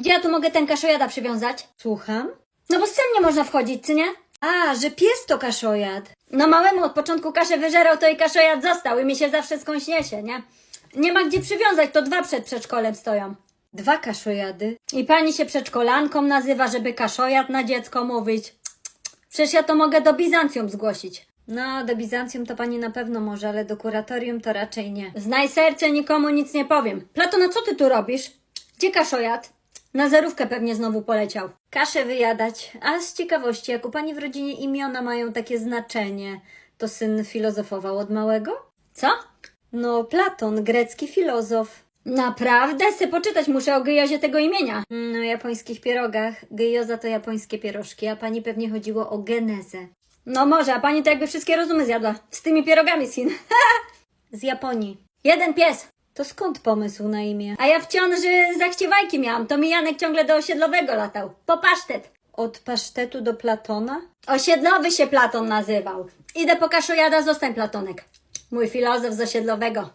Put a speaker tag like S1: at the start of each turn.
S1: Gdzie ja tu mogę ten kaszojada przywiązać?
S2: Słucham?
S1: No bo z tym nie można wchodzić, czy nie?
S2: A, że pies to kaszojad.
S1: No małemu od początku kaszę wyżerał, to i kaszojad został i mi się zawsze skądś niesie, nie? Nie ma gdzie przywiązać, to dwa przed przedszkolem stoją.
S2: Dwa kaszojady.
S1: I pani się przedszkolanką nazywa, żeby kaszojad na dziecko mówić. Przecież ja to mogę do Bizancjum zgłosić.
S2: No, do Bizancjum to pani na pewno może, ale do kuratorium to raczej nie.
S1: Znaj serce, nikomu nic nie powiem. Platona, co ty tu robisz? Gdzie kaszojad? Na zerówkę pewnie znowu poleciał.
S2: Kaszę wyjadać. A z ciekawości, jak u pani w rodzinie imiona mają takie znaczenie, to syn filozofował od małego?
S1: Co?
S2: No, Platon, grecki filozof.
S1: Naprawdę? Se poczytać muszę o gejozie tego imienia.
S2: Mm, O japońskich pierogach. Gejoza to japońskie pierożki, a pani pewnie chodziło o genezę.
S1: No może, a pani to jakby wszystkie rozumy zjadła. Z tymi pierogami Chin.
S2: Z Japonii.
S1: Jeden pies.
S2: To skąd pomysł na imię?
S1: A ja w ciąży zachciewajki miałam. To mi Janek ciągle do osiedlowego latał. Po pasztet.
S2: Od pasztetu do Platona?
S1: Osiedlowy się Platon nazywał. Idę po kaszojada, zostań Platonek. Mój filozof z osiedlowego.